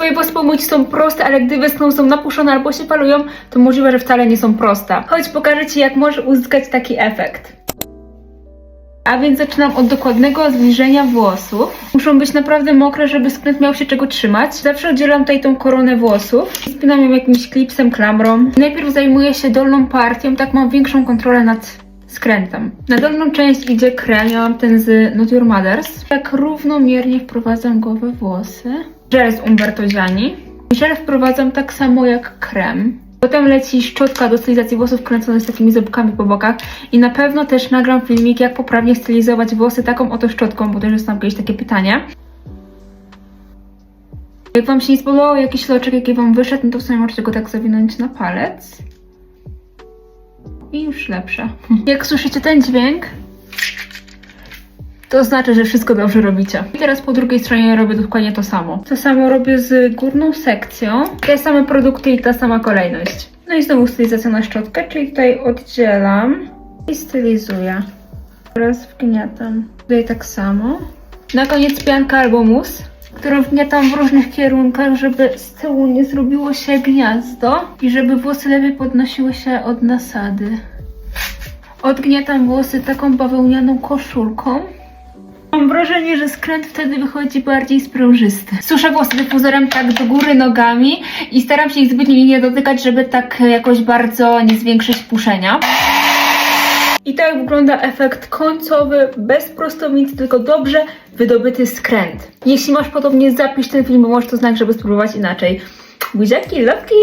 twoje włosy po myciu są proste, ale gdy wyschną są napuszone albo się palują, to możliwe, że wcale nie są proste. Chodź pokażę ci jak możesz uzyskać taki efekt. A więc zaczynam od dokładnego zbliżenia włosów. Muszą być naprawdę mokre, żeby skręt miał się czego trzymać. Zawsze oddzielam tutaj tą koronę włosów. Spinam ją jakimś klipsem, klamrą. Najpierw zajmuję się dolną partią, tak mam większą kontrolę nad skrętem. Na dolną część idzie krem, ten z Not Your Mothers. Tak równomiernie wprowadzam go we włosy. Żel z Umberto Gianni. Żel wprowadzam tak samo jak krem. Potem leci szczotka do stylizacji włosów kręcona z takimi ząbkami po bokach i na pewno też nagram filmik, jak poprawnie stylizować włosy taką oto szczotką, bo też dostałam kiedyś takie pytanie. Jak Wam się nie spodobał jakiś loczek, jaki Wam wyszedł, no to w sumie możecie go tak zawinąć na palec. I już lepsze. Jak słyszycie ten dźwięk, to znaczy, że wszystko dobrze robicie. I teraz po drugiej stronie robię dokładnie to samo. To samo robię z górną sekcją. Te same produkty i ta sama kolejność. No i znowu stylizacja na szczotkę, czyli tutaj oddzielam i stylizuję. Teraz wgniatam. Tutaj tak samo. Na koniec pianka albo mus, którą wgniatam w różnych kierunkach, żeby z tyłu nie zrobiło się gniazdo i żeby włosy lepiej podnosiły się od nasady. Odgniatam włosy taką bawełnianą koszulką. Mam wrażenie, że skręt wtedy wychodzi bardziej sprężysty. Suszę włosy dyfuzorem tak do góry nogami i staram się ich zbytnio nie dotykać, żeby tak jakoś bardzo nie zwiększyć puszenia. I tak wygląda efekt końcowy, bez prostomicy, tylko dobrze wydobyty skręt. Jeśli masz podobnie, zapisz ten film, może to znak, żeby spróbować inaczej. Buziaki, lotki!